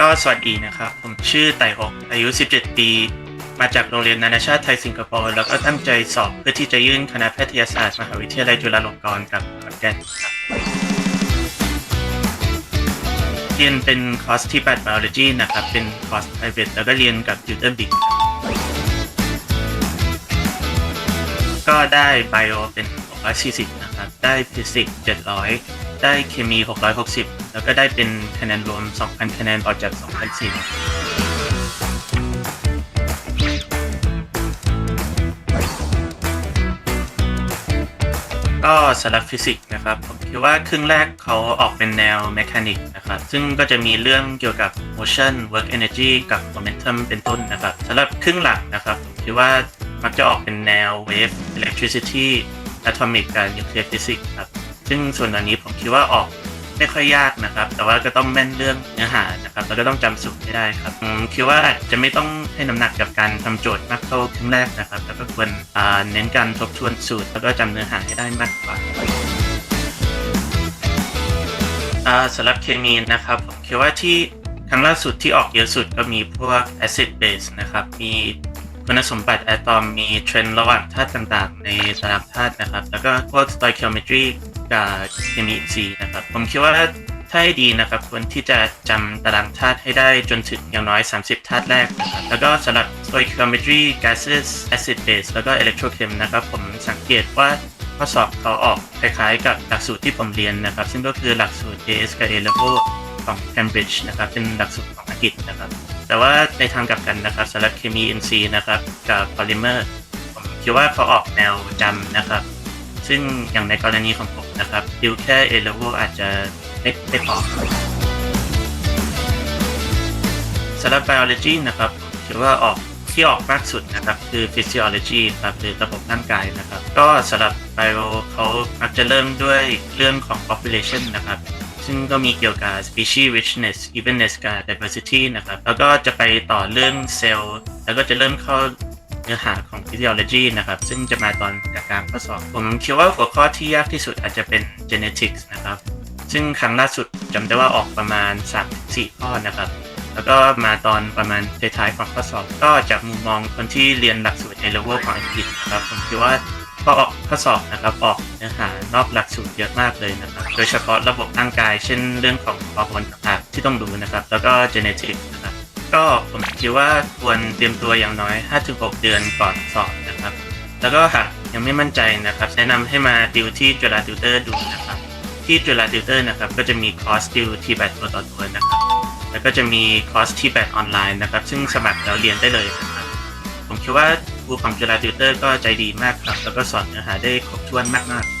ก็สวัสดีนะครับ ผมชื่อไต่หกอายุ 17 ปี มาจากโรงเรียนนานาชาติไทยสิงคโปร์แล้วก็ตั้งใจสอบเพื่อที่จะยื่นคณะแพทยศาสตร์มหาวิทยาลัยจุฬาลงกรณ์กับขอนแก่นครับเรียนเป็นคอร์สที่8 biology นะครับ เป็นคอร์ส private แล้วก็เรียนกับ tutor big ก็ได้ bio เป็น 640 นะครับ ได้ physics 700 ได้เคมี 660 แล้วก็ได้เป็นคะแนนรวม 2,000 คะแนนออกจาก2,004ก็สำหรับฟิสิกส์นะครับผมคิดว่าครึ่งแรกเขาออกเป็นแนว m ม c h a n i c นะครับซึ่งก็จะมีเรื่องเกี่ยวกับ motion work energy กับ momentum เป็นต้นนะครับสำหรับครึ่งหลังนะครับผมคิดว่า มักจะออกเป็นแนว wave electricity atomic กับ nuclear physics ครับ ซึ่งส่วนอันนี้ผมคิดว่าออกไม่ค่อยยากนะครับ แต่ว่าก็ต้องแม่นเรื่องเนื้อหานะครับแล้วก็ต้องจำสูตรให้ได้ครับคิดว่าจะไม่ต้องให้น้ำหนักกับการทำโจทย์มากเท่าครึ่งแรกนะครับ แล้วก็ควรเน้นการทบทวนสูตร แล้วก็จำเนื้อหาให้ได้มากกว่าอ่าสำหรับเคมีนะครับผมคิดว่าที่ครั้งล่าสุดที่ออกเยอะสุดก็มีพวก acid base นะครับ มี คุณสมบัติอะตอมมีเทรนด์ระหว่างธาตุต่างๆ ในตารางธาตุนะครับ แล้วก็พวก stoichiometry กับเคมีอินทรีย์นะครับ ผมคิดว่าถ้าให้ดีนะครับควรที่จะจำตารางธาตุให้ได้จนถึงอย่างน้อย 30 ธาตุแรกนะครับแล้วก็สำหรับ stoichiometry gases acid base แล้วก็ electrochem นะครับ ผมสังเกตว่าข้อสอบเขาออกคล้ายๆ กับหลักสูตรที่ผมเรียนนะครับ ซึ่งก็คือหลักสูตร AS กับ A Level ของ Cambridge นะครับเป็นหลักสูตรของอังกฤษนะครับ แต่ว่าในทางกลับกันนะครับสำหรับเคมี NC นะครับกับ Polymer ผมคิดว่าเขาออกแนวจำนะครับ ซึ่งอย่างในกรณีของผมนะครับดิวแค่ A Level อาจจะไม่ไม่พอสำหรับ Biology นะครับผมคิดว่าออกที่ออกมากสุดนะครับคือ physiology ครับหรือระบบร่างกายนะครับ ก็สำหรับ bio เขามักจะเริ่มด้วยเรื่องของ population นะครับ ซึ่งก็มีเกี่ยวกับ species richness evenness กับ diversity นะครับ แล้วก็จะไปต่อเรื่องเซลล์ แล้วก็จะเริ่มเข้าเนื้อหาของ physiology นะครับ ซึ่งจะมาตอนกลางข้อสอบ ผมคิดว่าหัวข้อที่ยากที่สุดอาจจะเป็น genetics นะครับ ซึ่งครั้งล่าสุดจำได้ว่าออกประมาณ 3-4 ข้อนะครับ แล้วก็มาตอนประมาณท้ายๆของข้อสอบ ก็จากมุมมองคนที่เรียนหลักสูตรในเลเวลของอังกฤษนะครับ ผมคิดว่า ข้ออกข้อสอบนะครับออกเนื้อหานอกหลักสูตรเยอะมากเลยนะครับ โดยเฉพาะระบบร่างกาย เช่นเรื่องของฮอร์โมนต่างๆที่ต้องรู้นะครับ แล้วก็ genetics นะครับก็ผมคิดว่าควรเตรียมตัวอย่างน้อย 5-6 เดือนก่อนสอบนะครับ แล้วก็หากยังไม่มั่นใจนะครับ แนะนำให้มาดิวที่จุฬาติวเตอร์ดูนะครับ ที่จุฬาติวเตอร์นะครับ ก็จะมีคอร์สดิวทีแบบตัวต่อตัวนะครับ แล้วก็จะมีคอร์สทีแบบออนไลน์นะครับ ซึ่งสมัครแล้วเรียนได้เลยนะครับ ผมคิดว่า ผู้ของจุฬาติวเตอร์ก็ใจดีมากครับ แล้วก็สอนเนื้อหาได้ครบถ้วนมากๆ